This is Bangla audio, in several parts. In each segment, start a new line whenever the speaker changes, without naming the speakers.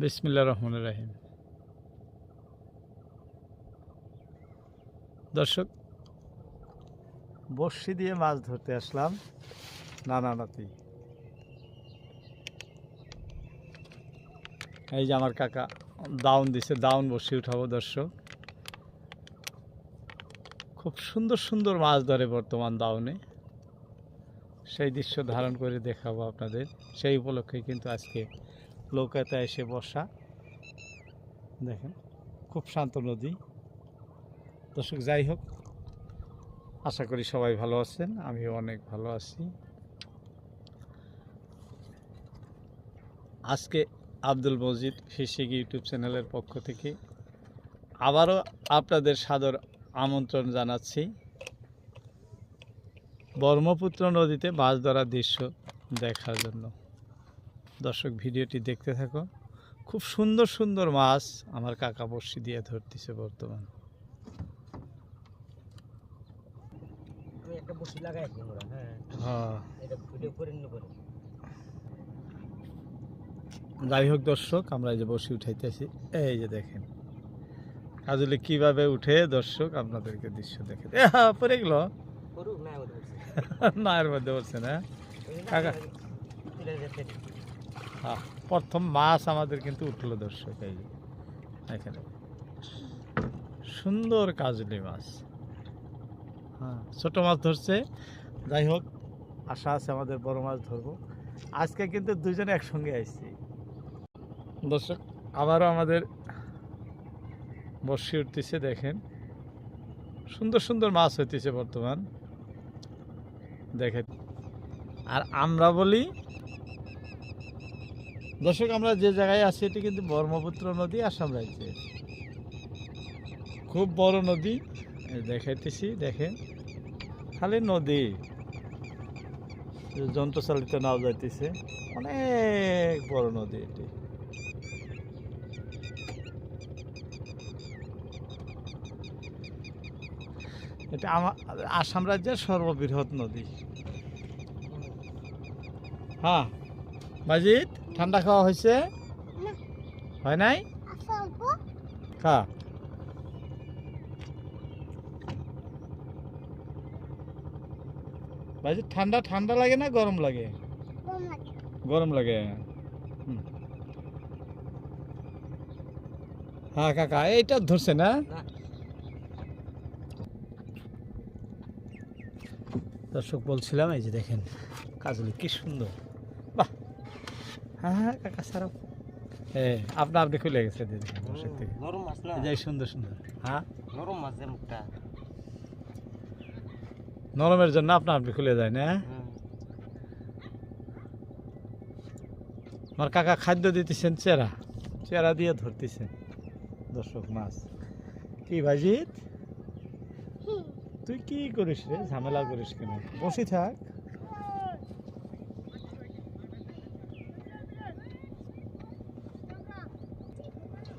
বিসমিল্লা রহমান রাহিম। দর্শক বর্ষি দিয়ে মাছ ধরতে আসলাম, নানা নাতি। এই যে আমার কাকা, দাউন দিছে, দাউন বসি উঠাবো দর্শক। খুব সুন্দর সুন্দর মাছ ধরে বর্তমান দাউনে। সেই দৃশ্য ধারণ করে দেখাবো আপনাদের। সেই উপলক্ষে কিন্তু আজকে নৌকাতে এসে বসা। দেখেন, খুব শান্ত নদী। দর্শক, যাই হোক, আশা করি সবাই ভালো আছেন, আমিও অনেক ভালো আছি। আজকে আব্দুল মজিদ ফিশিং ইউটিউব চ্যানেলের পক্ষ থেকে আবারও আপনাদের সাদর আমন্ত্রণ জানাচ্ছি। ব্রহ্মপুত্র নদীতে মাছ ধরার দৃশ্য দেখার জন্য। দর্শক ভিডিওটি দেখতে থাকো। খুব সুন্দর সুন্দর মাছ আমার কাকা বর্ষি দিয়ে ধরতেছে বর্তমান।
হ্যাঁ।
হ্যাঁ। যাই হোক দর্শক আমরা এই যে বসে উঠাইতেছি এই যে দেখেন। কাজলে কীভাবে উঠে দর্শক আপনাদেরকে দৃশ্য দেখে। পরে গেল?
না
এর মধ্যে বলছে না। কাকা। হ্যাঁ, প্রথম মাছ আমাদের কিন্তু উঠল দর্শক এই এখানে। সুন্দর কাজলি মাছ। হ্যাঁ ছোট মাছ ধরছে। যাই হোক আশা আছে আমাদের বড় মাছ ধরবো। আজকে কিন্তু দুজনে একসঙ্গে আসছি দর্শক আবারও আমাদের বর্ষি উঠতেছে দেখেন। সুন্দর সুন্দর মাছ হইতেছে বর্তমান। দেখেন। আর আমরা বলি দর্শক, আমরা যে জায়গায় আছি, এটি কিন্তু ব্রহ্মপুত্র নদী, আসাম রাজ্যে। খুব বড় নদী। দেখাইতেছি, দেখেন। খালি নদী। যন্ত্রচালিত নাও যাইতেছে। অনেক বড় নদী এটি। এটা আমার আসাম রাজ্যের সর্ববৃহৎ নদী। হ্যাঁ বাজিত ঠান্ডা খাওয়া হয়েছে? হয় নাই? খা। বাজিত ঠান্ডা ঠান্ডা লাগে না গরম লাগে? গরম লাগে। হ্যাঁ কাকা এইটা ধরছে না। দর্শক বলছিলাম এই যে দেখেন কাজলি কি সুন্দর। হ্যাঁ হ্যাঁ কাকা সারাও হ্যাঁ আপনা আপনি খুলে গেছে দিদি দর্শক থেকে।
নরম মাছ না?
এই সুন্দর সুন্দর। হ্যাঁ?
নরম মাছ যে মুখটা।
নরমের জন্য আপনা আপনি খুলে যায় না? আমার কাকা খাদ্য দিতেছেন চেরা। চেরা দিয়ে ধরতেছেন দর্শক মাছ। কি ভাজিত তুই কি করিস রে? ঝামেলা করিস কেন? বসে থাক।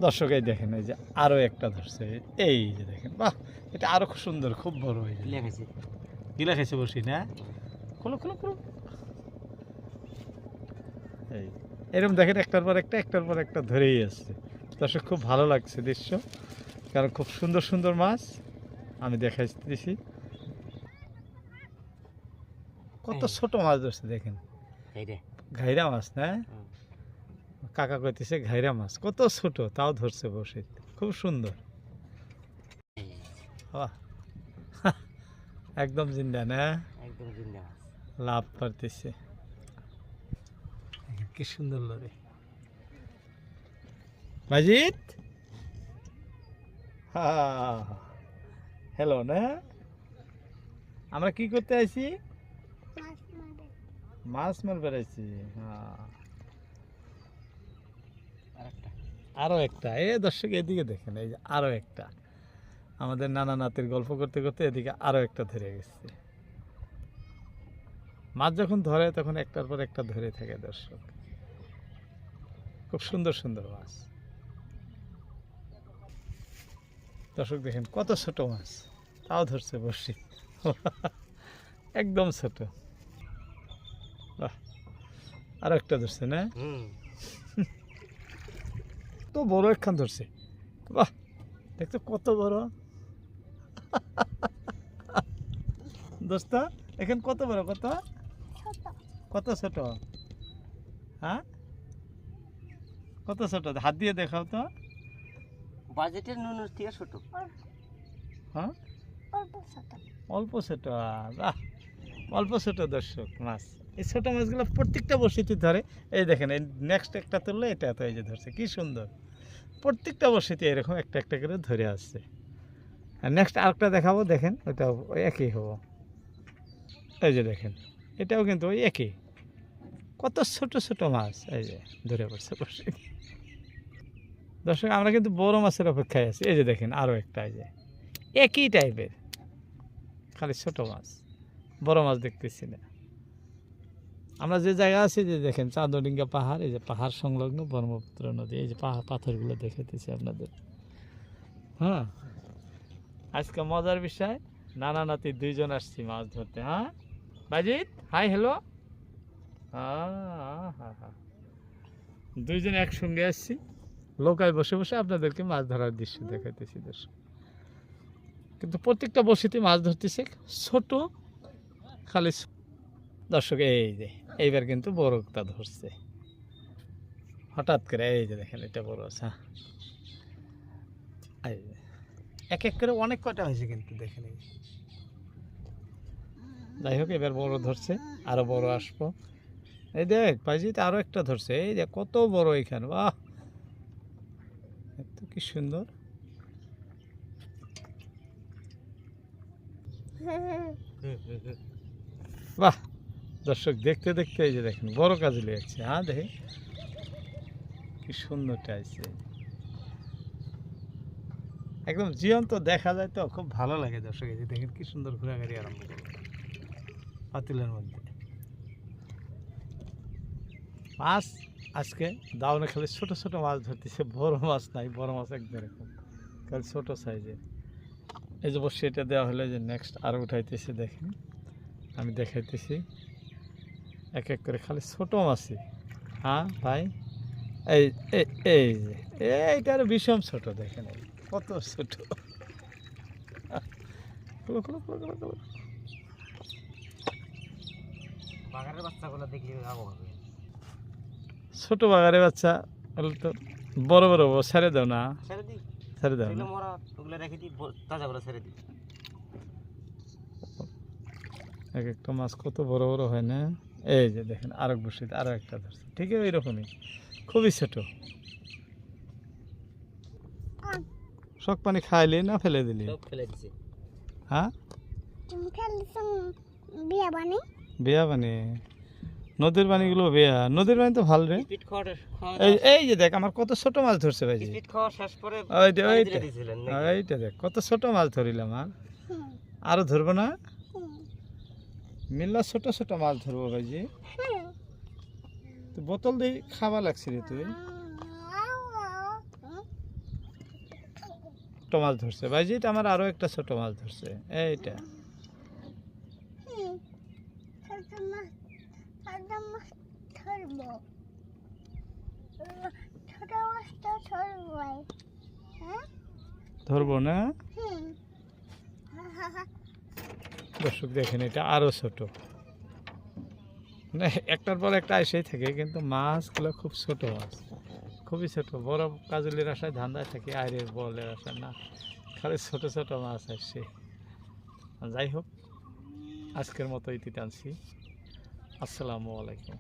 দর্শক এই দেখেন এই যে আরও একটা ধরছে। এই যে দেখেন বাহ এটা আরও খুব সুন্দর খুব বড় হয়ে যায়
লেগেছে
গিলা খাইছে বসি না? খোলো খোলো খোলো। এই এরকম দেখেন একটার পর একটা একটার পর একটা ধরেই আসছে। দর্শক খুব ভালো লাগছে দৃশ্য কারণ খুব সুন্দর সুন্দর মাছ। আমি দেখাইতেছি। কত
এই।
ছোট মাছ ধরছে দেখেন। ঘাইরা মাছ না। কাকা কইতেছে ঘাইরা মাছ কত ছোট তাও ধরছে বসে। খুব সুন্দর। একদম জিন্দা না?
একদম জিন্দা
লাভ করতেছে কি সুন্দর লাগে। মাজিদ? হ্যালো না? আমরা কি করতে আইছি? মাছ মারবে। আইছি হ্যাঁ।
আরেকটা।
আরও একটা। এ দর্শক এদিকে দেখেন এই যে আরও একটা। আমাদের নানা নাতির গল্প করতে করতে এদিকে আরও একটা ধরে গেছে। মাছ যখন ধরে তখন একটার পর একটা ধরে থাকে দর্শক। খুব সুন্দর সুন্দর মাছ। দর্শক দেখেন কত ছোট মাছ। তাও ধরছে বসি একদম ছোট। বাহ, আরও একটা ধরছে না?
হুম
তো বড় একখান ধরছে। বাহ দেখতো কত বড়। দোস্ত এখন কত বড় কত? কত ছোট? হ্যাঁ? কত ছোট? হাত দিয়ে দেখাও তো।
বাজেটের নুনের থেকে ছোট।
হ্যাঁ?
অল্প ছোট।
অল্প ছোট বাহ। অল্প ছোট দর্শক মাছ। এই ছোট মাছগুলো প্রত্যেকটা বসিতে ধরে, এই দেখেন, এই নেক্সট একটা তুললে এটা তো এই যে ধরছে, কি সুন্দর। প্রত্যেকটা বসিতে এরকম একটা একটা করে ধরে আসছে। আর নেক্সট আরেকটা দেখাবো, দেখেন ওটা ওই একই হব। এই যে দেখেন, এটাও কিন্তু ওই একই। কত ছোট ছোট মাছ, এই যে ধরে পড়ছে বসে দর্শক, আমরা কিন্তু বড় মাছের অপেক্ষায় আছি। এই যে দেখেন, আরও একটা, এই যে একই টাইপের খালি ছোট মাছ, বড় মাছ দেখতেছি না। আমরা যে জায়গা আছি যে দেখেন চাঁদডিঙ্গা পাহাড়, এই যে পাহাড় সংলগ্ন ব্রহ্মপুত্র নদী, এই যে পাহাড় পাথরগুলো দেখাতেছি আপনাদের। হ্যাঁ? আজকে মজার বিষয়, নানা নাতি দুইজন আসছি মাছ ধরতে হ্যাঁ? বাজিত হাই হ্যালো হ্যাঁ দুইজন একসঙ্গে আসছি লোকায় বসে বসে আপনাদেরকে মাছ ধরার দৃশ্য দেখাইতেছি দর্শক। কিন্তু প্রত্যেকটা বসিতে মাছ ধরতেছে, ছোট, খালি দর্শক, এই যে এইবার কিন্তু বড়টা ধরছে। হঠাৎ করে এই যে দেখেন এটা বড় আছে হ্যাঁ। এই এক এক করে অনেক কটা হয়েছে কিন্তু দেখেন এই যাই হোক এবার বড় ধরছে আরও বড় আসব। এই দেখ পাইজিতে আরও একটা ধরছে এই যে কত বড় এখানে বাহ! এত কি সুন্দর। বাহ! দর্শক দেখতে দেখতে এই যে দেখেন, বড় কাজে লেগেছে। হ্যাঁ দেখে কি সুন্দর টাইছে একদম জীবন্ত দেখা যায় তো, খুব ভালো লাগে দর্শক এই যে দেখেন, কি সুন্দর ঘোরাঘুরি আরম্ভ করল পাতিলের মধ্যে। মাছ, আজকে দাওনে খালি ছোট ছোট মাছ ধরতেছে, বড় মাছ নাই, বড় মাছ একদম এরকম। খালি ছোট সাইজের। এই যে বসে এটা দেওয়া হলে যে নেক্সট আর উঠাইতেছে, দেখেন। আমি দেখাইতেছি। এক এক করে খালি ছোট মাছই হ্যাঁ ভাই? এই এই যে এইটা আরও বিষম ছোট দেখেন কত ছোট। ছোট বাগারে বাচ্চা হলে তো বড় বড় বড় ছেড়ে দাও না।
ছেড়ে
দাও না। এক একটা মাছ কত বড় বড় হয় না? এই যে দেখেন আরেক বসিতে আরও একটা ধরছে। ঠিক ওই রকমই খুবই ছোট। শখ পানি খাইলি না ফেলে দিলি? হ্যাঁ?
বিয়া
পানি নদীর পানিগুলো বেয়া। নদীর পানি তো ভালো রে। এই এই যে দেখ আমার কত ছোট মাছ ধরছে
করে
ওইটা ওইটা। দেখ কত ছোট মাছ ধরিলাম আর? আরও ধরবো না? মিল্লা ছোট ছোট মাছ ধরবো ভাইজি। তো বোতল দিয়ে খাওয়া লাগছে রে তুই। ছোট মাছ ধরছে। ভাইজি, এটা আমার আরও একটা ছোট মাছ ধরছে। এইটা।
ধরবো
না? দর্শক, দেখেন এটা আরও ছোট। মানে একটার পর একটা এসেই থাকে, কিন্তু মাছগুলো খুব ছোট মাছ। খুবই ছোট, বড় কাজলের আশায় ধান্দায় থাকে আর বলের আশায় না, খালি ছোট ছোট মাছ আসছে যাই হোক, আজকের মতো ইতি টানছি। আসসালামু আলাইকুম।